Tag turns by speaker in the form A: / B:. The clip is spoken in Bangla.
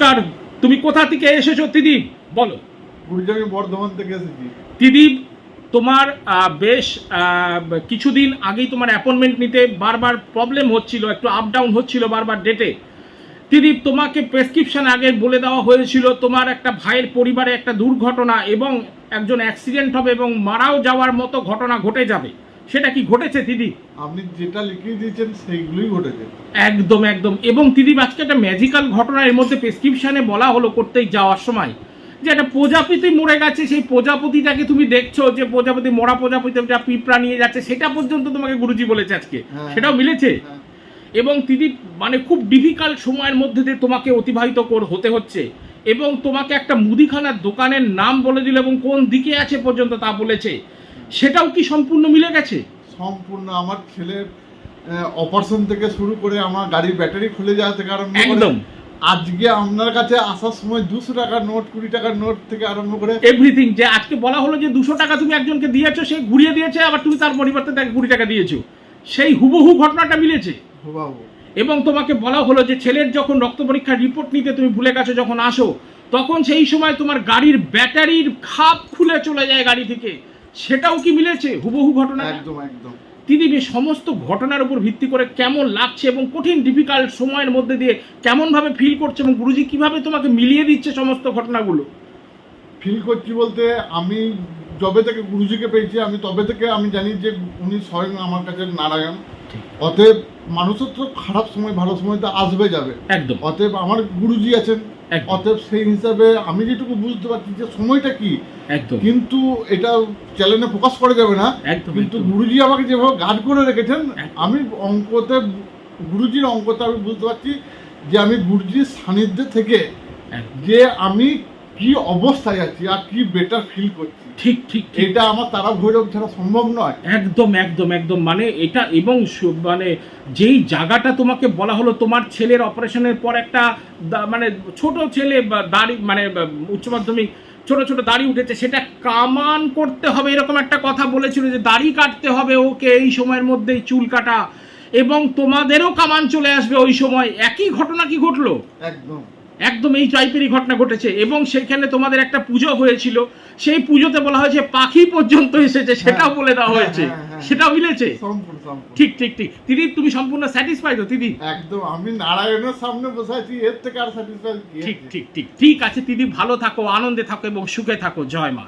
A: নমস্কার তুমি কোথা থেকে এসেছ তিদীপ বলো।
B: আমি বর্ধমান থেকে এসেছি।
A: তিদীপ তোমার বেশ কিছুদিন আগেই তোমার অ্যাপয়েন্টমেন্ট নিতে বারবার প্রবলেম হচ্ছিল একটু আপ ডাউন হচ্ছিল বারবার ডেটে তিদীপ তোমাকে প্রেসক্রিপশন আগে বলে দেওয়া হয়েছিল তোমার একটা ভাইয়ের পরিবারে একটা দুর্ঘটনা এবং একজন অ্যাক্সিডেন্ট হবে এবং মারাও যাওয়ার মতো ঘটনা ঘটে যাবে। সেটা কি ঘটেছে দিদি?
B: আপনি যেটা লিখিয়ে দিয়েছেন সেইগুলোই ঘটেছে।
A: একদম একদম। এবং দিদি আজকে একটা ম্যাজিক্যাল ঘটনা এর মধ্যে প্রেসক্রিপশনে বলা হলো করতেই যাওয়ার সময়। যে একটা প্রজাপতি মরে গেছে সেই প্রজাপতিটাকে তুমি দেখছ যে প্রজাপতি মরা প্রজাপতিটা পিঁপড়া নিয়ে যাচ্ছে সেটা পর্যন্ত তোমাকে গুরুজি বলেছে আজকে।
B: হ্যাঁ।
A: সেটাও মিলেছে?
B: হ্যাঁ।
A: এবং দিদি মানে খুব ডিফিকাল্ট সময়ের মধ্যে দিয়ে তোমাকে অতিবাহিত কর হতে হচ্ছে। এবং তোমাকে একটা মুদিখানার দোকানের নাম বলে দিল এবং কোন দিকে আছে পর্যন্ত তা বলেছে। সেটাও কি সম্পূর্ণ মিলে গেছে?
B: সম্পূর্ণ আমার ছেলের অপারেশন থেকে শুরু করে আমার গাড়ির ব্যাটারি খুলে যাওয়া থেকে আরম্ভ
A: একদম।
B: আজকে আপনার কাছে আসার সময় দুশো টাকার নোট কুড়ি টাকার নোট থেকে আরম্ভ করে।
A: এভরিথিং যে আজকে বলা হলো যে দুশো টাকা তুমি একজনকে দিয়েছ সে ঘুরিয়ে দিয়েছে আবার তুমি তার পরিবর্তে তাকে কুড়ি টাকা দিয়েছ। সেই হুবহু ঘটনাটা মিলেছে। এবং তোমাকে বলা হলো যে ছেলের যখন রক্ত পরীক্ষার রিপোর্ট নিতে তুমি ভুলে গেছো যখন আসো তখন সেই সময় তোমার গাড়ির ব্যাটারির খাপ খুলে চলে যায় গাড়ি থেকে। সেটাও কি মিলেছে হুবহু ঘটনা
B: একদম একদম।
A: তিনি এই সমস্ত ঘটনার উপর ভিত্তি করে কেমন লাগছে এবং কঠিন ডিফিকাল্ট সময়ের মধ্যে দিয়ে কেমনভাবে ফিল করছে এবং গুরুজি কীভাবে তোমাকে মিলিয়ে দিচ্ছে সমস্ত ঘটনাগুলো?
B: ফিল করছি বলতে আমি যবে থেকে গুরুজিকে পেয়েছি আমি তবে থেকে আমি জানি যে উনি স্বয়ং আমার কাছে নারায়ণ। অতএব মানুষের তো খারাপ সময় ভালো সময় তো আসবে যাবে।
A: একদম।
B: অতএব আমার গুরুজি আছেন। অতএব সেই হিসাবে আমি যেটুকু বুঝতে পারছি যে সময়টা কি
A: একদম।
B: কিন্তু এটা চ্যানেলে প্রকাশ করা যাবে না।
A: একদম
B: কিন্তু গুরুজি আমাকে যেভাবে গার্ড করে রেখেছেন আমি অঙ্কতে গুরুজির অঙ্কতে আমি বুঝতে পারছি যে আমি গুরুজির সান্নিধ্যে থেকে যে আমি কি অবস্থায় আছি আর কি বেটার ফিল করছি।
A: ঠিক ঠিক
B: এটা আমার তারা ভৈরব ছাড়া সম্ভব নয়।
A: একদম একদম একদম। মানে এটা এবং মানে যেই জায়গাটা তোমাকে বলা হলো তোমার ছেলের অপারেশনের পর একটা মানে ছোট ছেলে দাড়ি মানে উচ্চ মাধ্যমিক ছোট ছোট দাড়ি উঠেছে সেটা কামান করতে হবে এরকম একটা কথা বলেছিল যে দাড়ি কাটতে হবে ওকে এই সময়ের মধ্যেই চুল কাটা। এবং তোমাদেরও কামান চলে আসবে ওই সময়। একই ঘটনা কি ঘটলো?
B: একদম।
A: একদম এই টাইপেরই ঘটনা ঘটেছে। এবং সেখানে তোমাদের একটা পুজো হয়েছিল। সেই পুজোতে বলা হয়েছে পাখি পর্যন্ত এসেছে সেটাও বলে দেওয়া
B: হ্যাঁ,
A: হয়েছে।
B: হ্যাঁ, হ্যাঁ।
A: সেটাও মিলেছে? ঠিক ঠিক ঠিক। দিদি তুমি সম্পূর্ণ স্যাটিসফাই তো দিদি?
B: একদম আমি নারায়ণের সামনে বসে আছি এর থেকে আর স্যাটিসফাই
A: ঠিক ঠিক ঠিক। ঠিক আছে দিদি ভালো থাকো আনন্দে থাকো এবং সুখে থাকো। জয় মা।